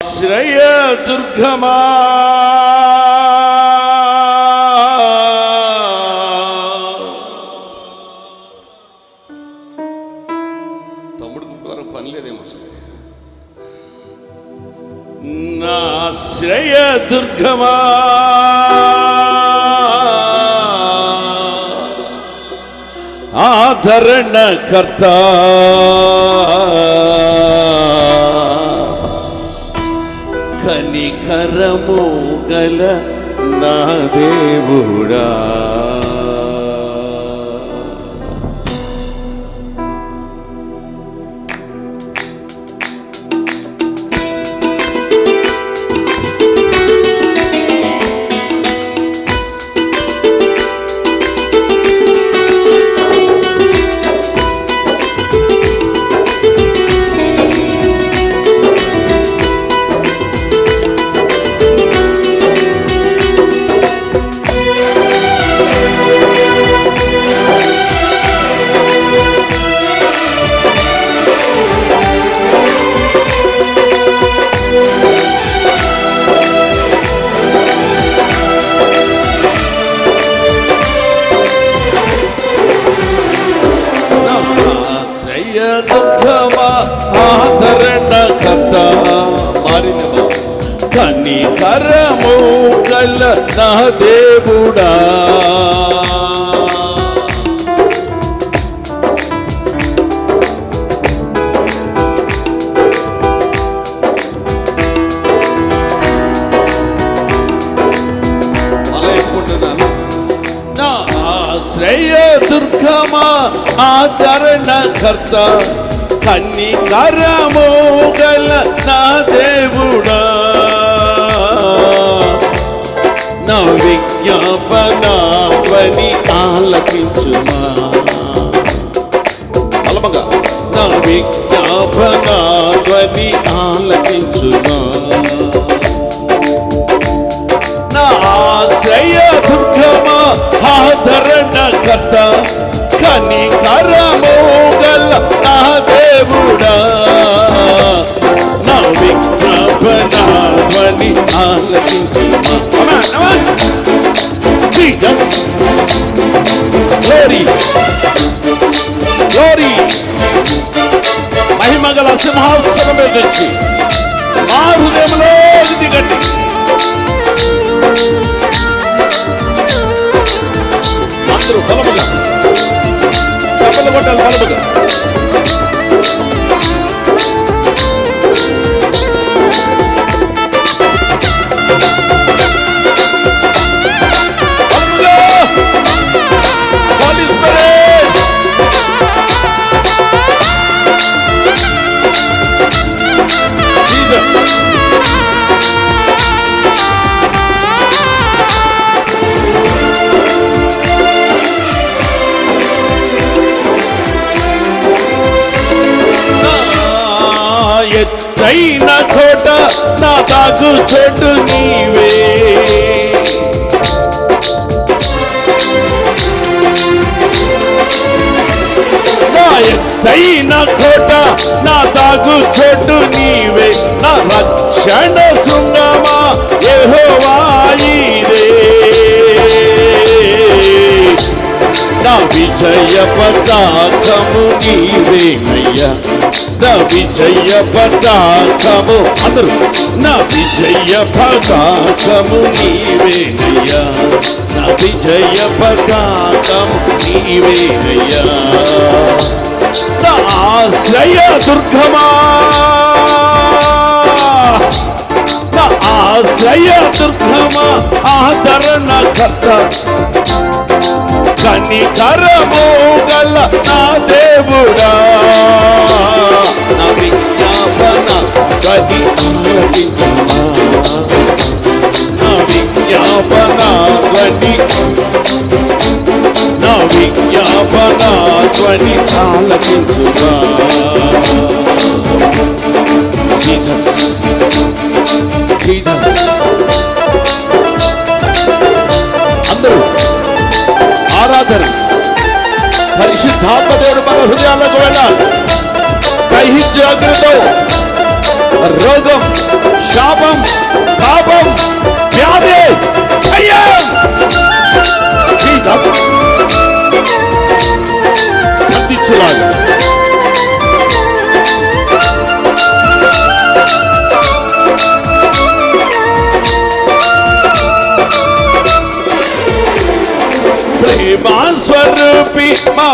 శ్రయ దుర్గమా తమ్ముడు గుంటారు పని లేదేమో అసలు నా శ్రయ దుర్గమా ఆదరణ కర్త కనికరము గల నా దేవుడా. నా దేవుడా. అలా దుర్గమా ఆచరణ కర్త కన్నికరము ఆలకించుమా బలముగా నా విజ్ఞాపన ధ్వని ఆలకించుమా? నా ఆశ్రయ దుర్గమ ఆదరణ కర్త కనికరము గల నా దేవుడా? నా విజ్ఞాపన ధ్వని ఆలకించుమా? Glory. Glory. మహిమగల సింహాసనం మీద నుంచి మా హృదయంలో దిగండి అందరూ బలముగా చెప్పలు కొట్టాలి బలముగా నా దాగు నీవే. ఎత్తైన కోట నా తాగు చోటు నీవే. నా రక్షణ శృంగమా ఏహోవాయి నా విజయ పతాకము నీవే అయ్యా. నా విజయ పతాకము అందరూ. నా విజయ పతాకము నీవే అయ్యా. నా విజయ పతాకము నీవే అయ్యా. నా ఆశ్రయ దుర్గమా. నా ఆశ్రయ దుర్గమా ఆదరణ కర్త. కనికరము గల నా దేవుడా. నా విజ్ఞాపన గది నా విజ్ఞాపన గది నా విజ్ఞాపన ధ్వని ಹೃದಯಾಲಗವೆಲ್ಲ ಕೈ ಹಿಂಜಿ ಆಗಿರುತ್ತವು ರೋಗ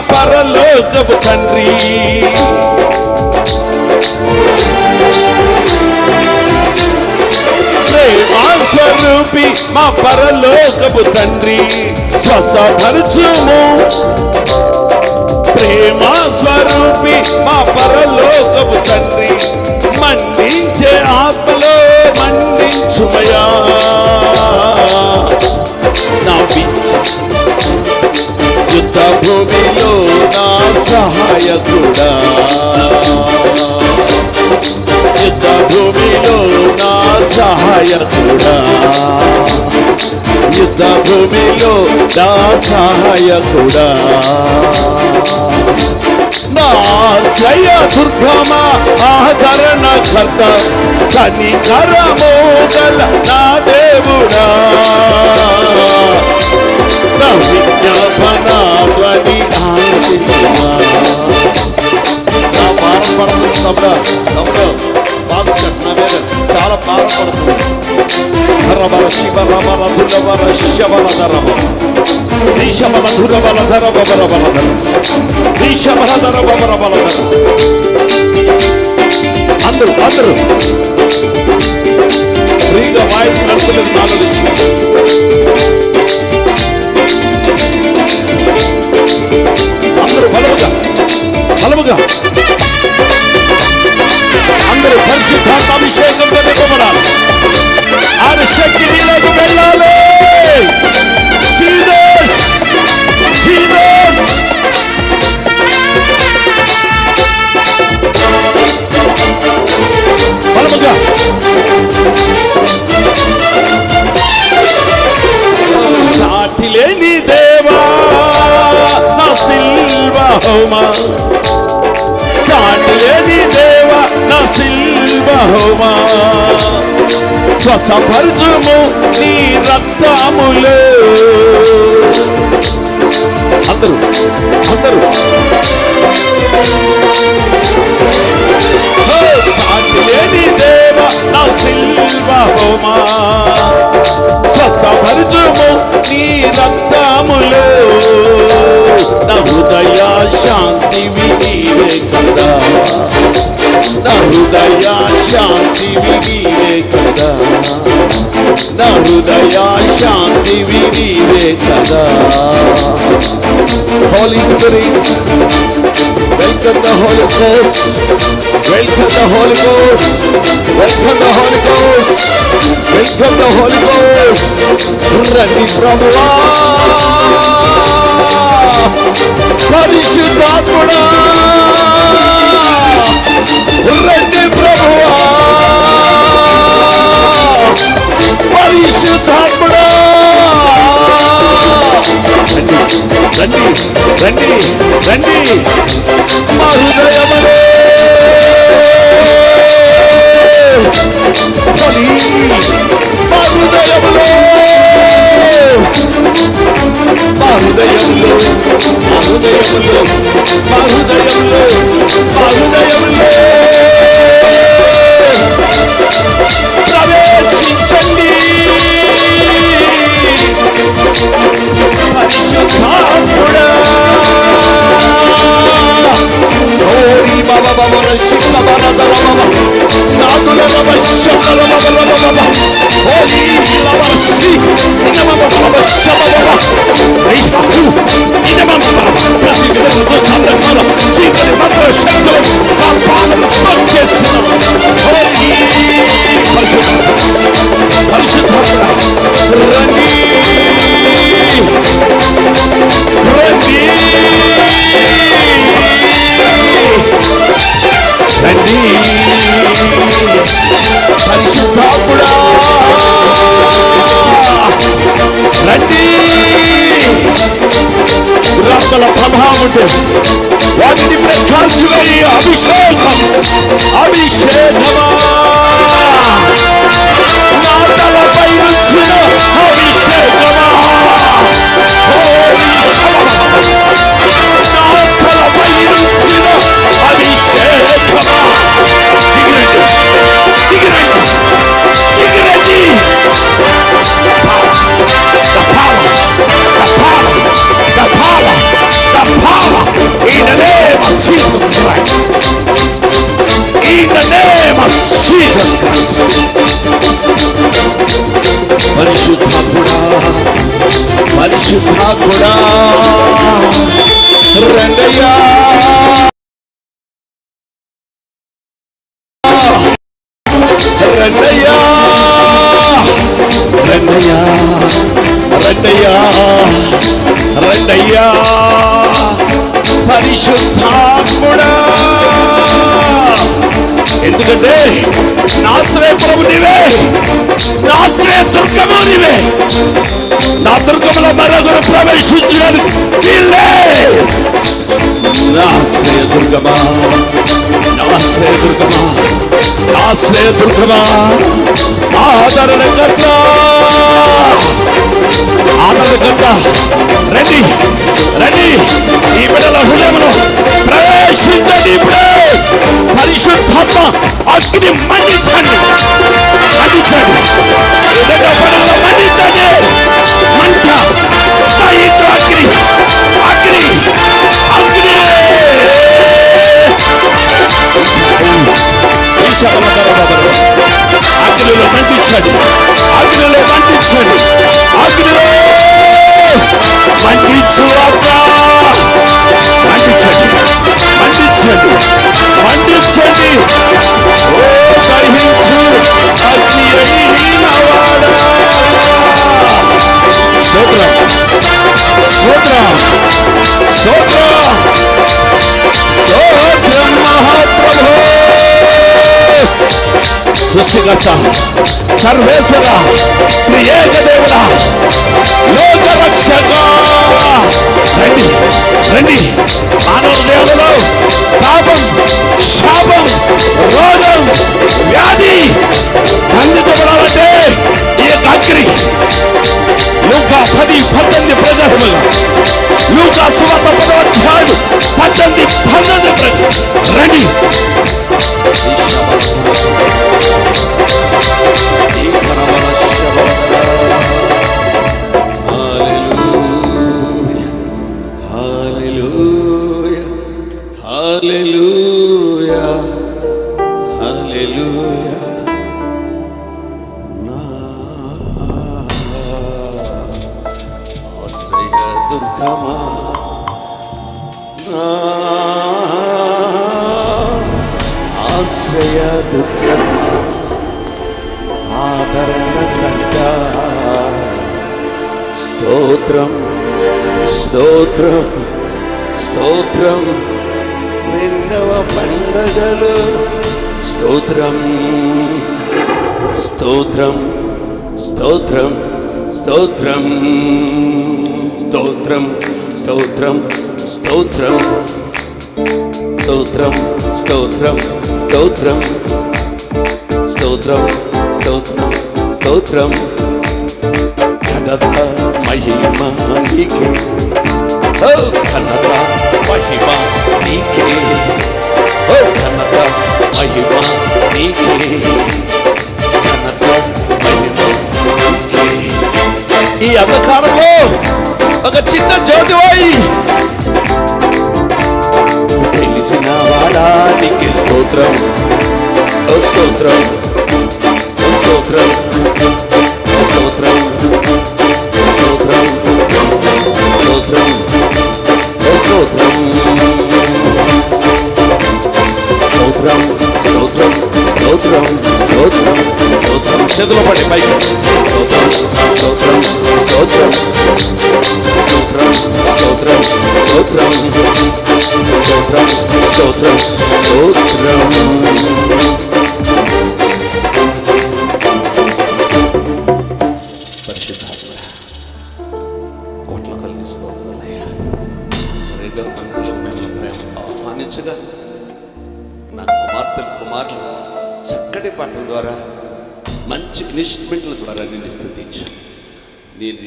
పరలోకపు తండ్రి. స్వరూపి మా పరలోకపు తండ్రి. స్వసపరచుము ప్రేమా స్వరూపి మా పరలోకపు తండ్రి. మండించే ఆత్మలో మండించుమయా నా యుద్ధ భూమిలో సహాయకుడా. యుద్ధ భూమిలో నా సహాయకుడా. యుద్ధ భూమిలో నా సహాయకుడా. నా జయ దుర్గమ ఆదరణ కర్త కనికరమోగల నా దేవుడా. Navera, Tara Para Pardu, Rabara Shiva Rabara Dura Bara Shabala Daraba, Risha Bala Dura Bala Daraba Bara Bala Daraba, Risha Bala Daraba Bara అందరూ బలముగా బలముగా అందరూ పరిశుద్ధాత్మాభిషేకంతో నింపబడాలి ఆయన స్వసపరచుము నీ రక్తములే. అందరూ అందరూ. సాటి దేవ నా సిల్వ హోమా. స్వస్థపరచుము నీ రక్తములో. నా హృదయ శాంతి వినీవే కదా. నా హృదయ కదా నా హృదయ శాంతి వినీవే కదా Holy Spirit, welcome the Holy Ghost, welcome the Holy Ghost, welcome the Holy Ghost, welcome the Holy Ghost. రండి ప్రభువా పరిశుద్ధాత్ముడా రండి ప్రభువా పరిశుద్ధాత్ముడా రండి రండి రండి మా హృదయములో బలి మా హృదయములో మా హృదయములో మా హృదయములో మా హృదయములో మా హృదయములో పరిశుద్ధాత్ముడా రంగయ్యా. రంగయ్యా రంగయ్యా రంగయ్యా రంగయ్యా. పరిశుద్ధాత్ముడా. ఎందుకంటే నాశ్రయ ప్రభు నీవే. దుర్గము నీవే నా దుర్గంలో మరొకరు ప్రవేశించారు నీళ్ళే నా శ్రేయ దుర్గమా. నా శ్రేయ దుర్గమా. నా శ్రేయ దుర్గమా. ఆదరణ కట్ట ఆదరణ కట్ట రండి. రండి. ఈ బిడ్డల హృదయంలో ప్రవేశించండి ఇప్పుడే. పరిశుద్ధాత్మ అగ్ని మండించండి మండించండి Take it go! సృష్టికర్త సర్వేశ్వర ప్రియేక దేవుడ. లోక రక్షక రండి రండి. దుర్గమా ఆశ్రయ దుర్గమా ఆదరణ కర్త స్తోత్రం స్తోత్రం స్తోత్రం. రెండవ పండగలు స్తోత్రం స్తోత్రం స్తోత్రం స్తోత్రం. స్తోత్రం స్తోత్రం స్తోత్రం. స్తోత్రం స్తోత్రం స్తోత్రం. స్తోత్రం స్తోత్రం స్తోత్రం. ఘనత మహిమ నీకే. ఓ ఘనత మహిమ నీకే. ఓ ఘనత మహిమ నీకే. ఘనత మహిమ నీకే. ఈ అంధకారంలో ఒక చిన్న జ్యోతివాయి. తెలిసిన వాడా నీకే స్తోత్రం. ఓ స్తోత్రం. ఓ స్తోత్రం. ఓ స్తోత్రం. ఓ స్తోత్రం. స్తోత్రం. ఓ స్తోత్రం. స్తోత్రం. స్తోత్రం. స్తోత్రం. స్తోత్రం. స్తోత్రం. చేతులు పడి పైకి. స్తోత్రం. స్తోత్రం.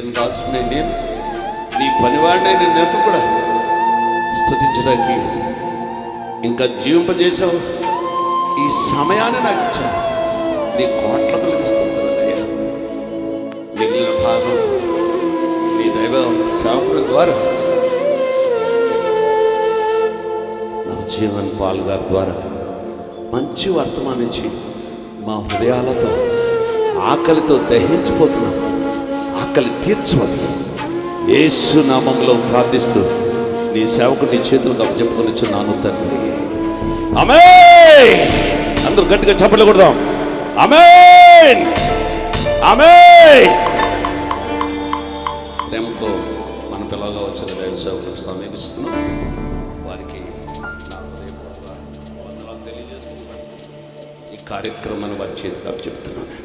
నీ నేను నేను నీ పనివాడినే నేను కూడా స్థుతించడానికి ఇంకా జీవింపజేసావు ఈ సమయాన్ని నాకు ఇచ్చావు. నీ కోట్ల కలిగిస్తుందయ్యా మిగిలిన భాగం నీ దైవ సేవకుల ద్వారా నా జీవన్ పాల్ గారి ద్వారా మంచి వర్తమానించి మా హృదయాలతో ఆకలితో దహించిపోతున్నాం. ఆకలి తీర్చమని. యేసు నామంలో ప్రార్థిస్తూ నీ సేవకుని చేతులకు అప్పచెప్పుకొని తండ్రి. అమే అందరూ గట్టిగా చప్పట్లు కొడదాం అమే ఆమేన్! ప్రేమతో మన పిల్లలుగా వచ్చిన దైవ సేవకులకు సమీపిస్తున్నాం. వారికి తెలియజేస్తున్నాను. ఈ కార్యక్రమాన్ని వారి చేతికి చెప్తున్నాను.